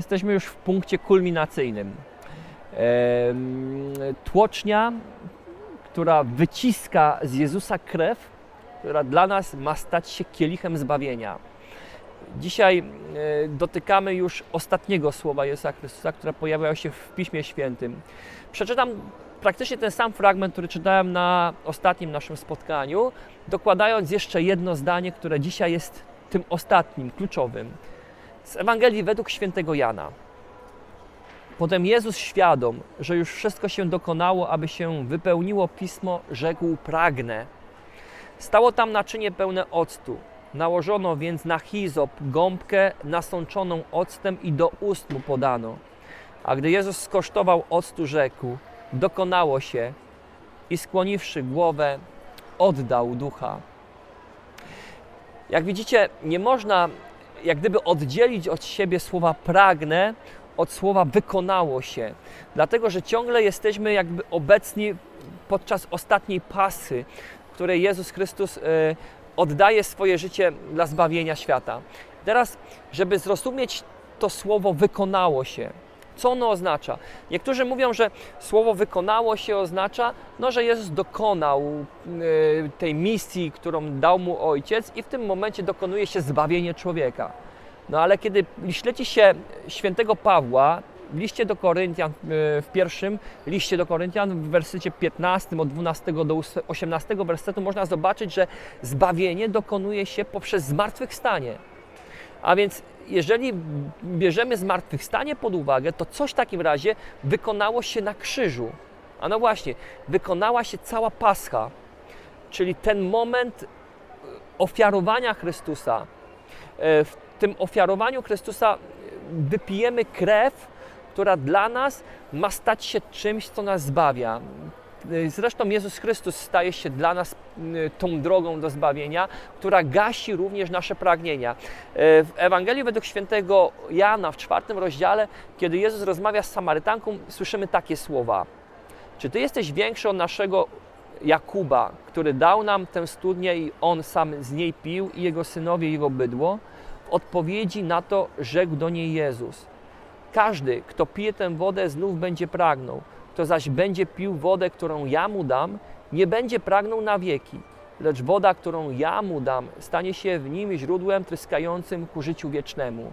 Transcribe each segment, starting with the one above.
jesteśmy już w punkcie kulminacyjnym. Tłocznia, która wyciska z Jezusa krew, która dla nas ma stać się kielichem zbawienia. Dzisiaj e, dotykamy już ostatniego słowa Jezusa Chrystusa, które pojawiają się w Piśmie Świętym. Przeczytam praktycznie ten sam fragment, który czytałem na ostatnim naszym spotkaniu, dokładając jeszcze jedno zdanie, które dzisiaj jest tym ostatnim, kluczowym. Z Ewangelii według świętego Jana. Potem Jezus świadom, że już wszystko się dokonało, aby się wypełniło pismo, rzekł: Pragnę. Stało tam naczynie pełne octu. Nałożono więc na hizop gąbkę nasączoną octem i do ust mu podano. A gdy Jezus skosztował octu, rzekł: Dokonało się. I skłoniwszy głowę, oddał ducha. Jak widzicie, nie można jak gdyby oddzielić od siebie słowa pragnę od słowa wykonało się. Dlatego, że ciągle jesteśmy jakby obecni podczas ostatniej pasy, której Jezus Chrystus e, oddaje swoje życie dla zbawienia świata. Teraz, żeby zrozumieć to słowo wykonało się, co ono oznacza? Niektórzy mówią, że słowo wykonało się oznacza, no, że Jezus dokonał e, tej misji, którą dał mu Ojciec i w tym momencie dokonuje się zbawienie człowieka. No ale kiedy śledzi się świętego Pawła w liście do Koryntian, e, w pierwszym liście do Koryntian, w wersecie 15, od 12 do 18 wersetu, można zobaczyć, że zbawienie dokonuje się poprzez zmartwychwstanie. A więc jeżeli bierzemy zmartwychwstanie pod uwagę, to coś w takim razie wykonało się na krzyżu. A no właśnie, wykonała się cała Pascha, czyli ten moment ofiarowania Chrystusa. E, W tym ofiarowaniu Chrystusa wypijemy krew, która dla nas ma stać się czymś, co nas zbawia. Zresztą Jezus Chrystus staje się dla nas y, tą drogą do zbawienia, która gasi również nasze pragnienia. E, W Ewangelii według świętego Jana w czwartym rozdziale, kiedy Jezus rozmawia z Samarytanką, słyszymy takie słowa. Czy Ty jesteś większy od naszego Jakuba, który dał nam tę studnię i on sam z niej pił i jego synowie i jego bydło? W odpowiedzi na to rzekł do niej Jezus. Każdy, kto pije tę wodę, znów będzie pragnął. Kto zaś będzie pił wodę, którą ja mu dam, nie będzie pragnął na wieki. Lecz woda, którą ja mu dam, stanie się w nim źródłem tryskającym ku życiu wiecznemu.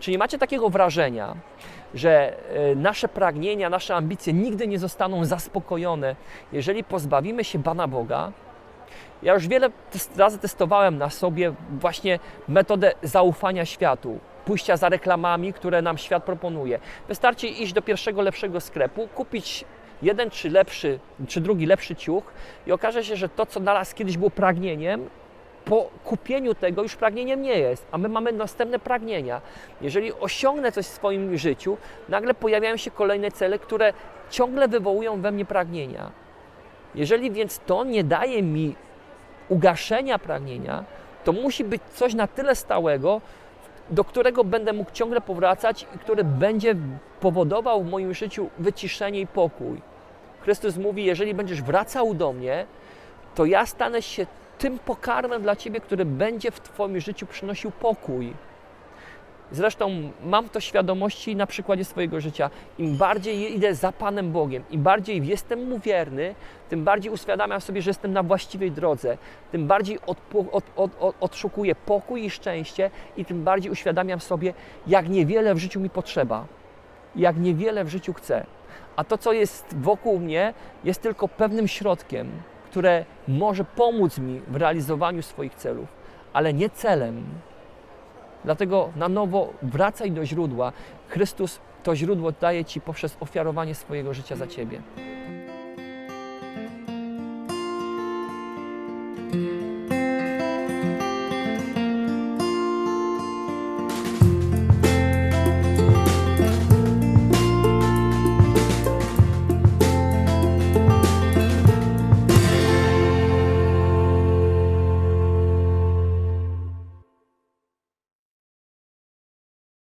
Czy nie macie takiego wrażenia, że e, nasze pragnienia, nasze ambicje nigdy nie zostaną zaspokojone, jeżeli pozbawimy się Pana Boga? Ja już wiele razy testowałem na sobie właśnie metodę zaufania światu, pójścia za reklamami, które nam świat proponuje. Wystarczy iść do pierwszego lepszego sklepu, kupić jeden czy lepszy, czy drugi lepszy ciuch i okaże się, że to, co dla nas kiedyś było pragnieniem, po kupieniu tego już pragnieniem nie jest, a my mamy następne pragnienia. Jeżeli osiągnę coś w swoim życiu, nagle pojawiają się kolejne cele, które ciągle wywołują we mnie pragnienia. Jeżeli więc to nie daje mi ugaszenia pragnienia, to musi być coś na tyle stałego, do którego będę mógł ciągle powracać i który będzie powodował w moim życiu wyciszenie i pokój. Chrystus mówi: Jeżeli będziesz wracał do mnie, to ja stanę się tym pokarmem dla ciebie, który będzie w Twoim życiu przynosił pokój. Zresztą mam to świadomości na przykładzie swojego życia. Im bardziej idę za Panem Bogiem, im bardziej jestem Mu wierny, tym bardziej uświadamiam sobie, że jestem na właściwej drodze, tym bardziej od, od, od, odszukuję pokój i szczęście i tym bardziej uświadamiam sobie, jak niewiele w życiu mi potrzeba, jak niewiele w życiu chcę. A to, co jest wokół mnie, jest tylko pewnym środkiem, które może pomóc mi w realizowaniu swoich celów, ale nie celem. Dlatego na nowo wracaj do źródła. Chrystus to źródło daje Ci poprzez ofiarowanie swojego życia za Ciebie. thank